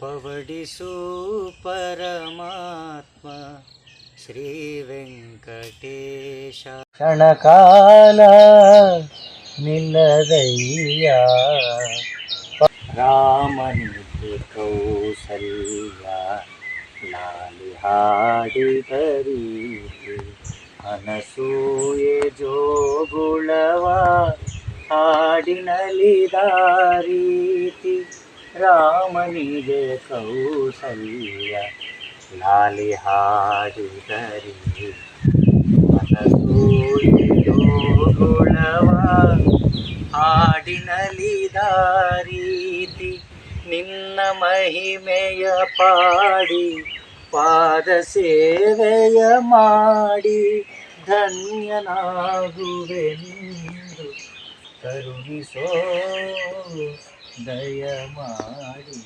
ಪವಡಿಸು ಪರಮಾತ್ಮ ಶ್ರೀ ವೆಂಕಟೇಶ. ಕ್ಷಣಕಾಲ ನಿಲ್ಲದಯ್ಯ. ರಾಮನಿಗೆ ಕೌಸಲ್ಯ ಲಾಲಿ ಹಾಡಿದರಿ ಅನಸೂಯೆ ಜೋಗುಳವ ಹಾಡಿನಲಿದ ರೀತಿ ರಾಮನಿಗೆ ಕೌಸಲ್ಯ ಲಾಲಿ ಹಾಡಿದರಿ. ರೀತಿ ಹಾಡಿನಲಿ ದಾರೀತಿ ನಿನ್ನ ಮಹಿಮೆಯ ಪಾಡಿ, ಪಾದ ಸೇವೆಯ ಮಾಡಿ ಧನ್ಯನಾಗುವೆಂದು ಕರುಣಿಸೋ ದಯ ಮಾಡಿ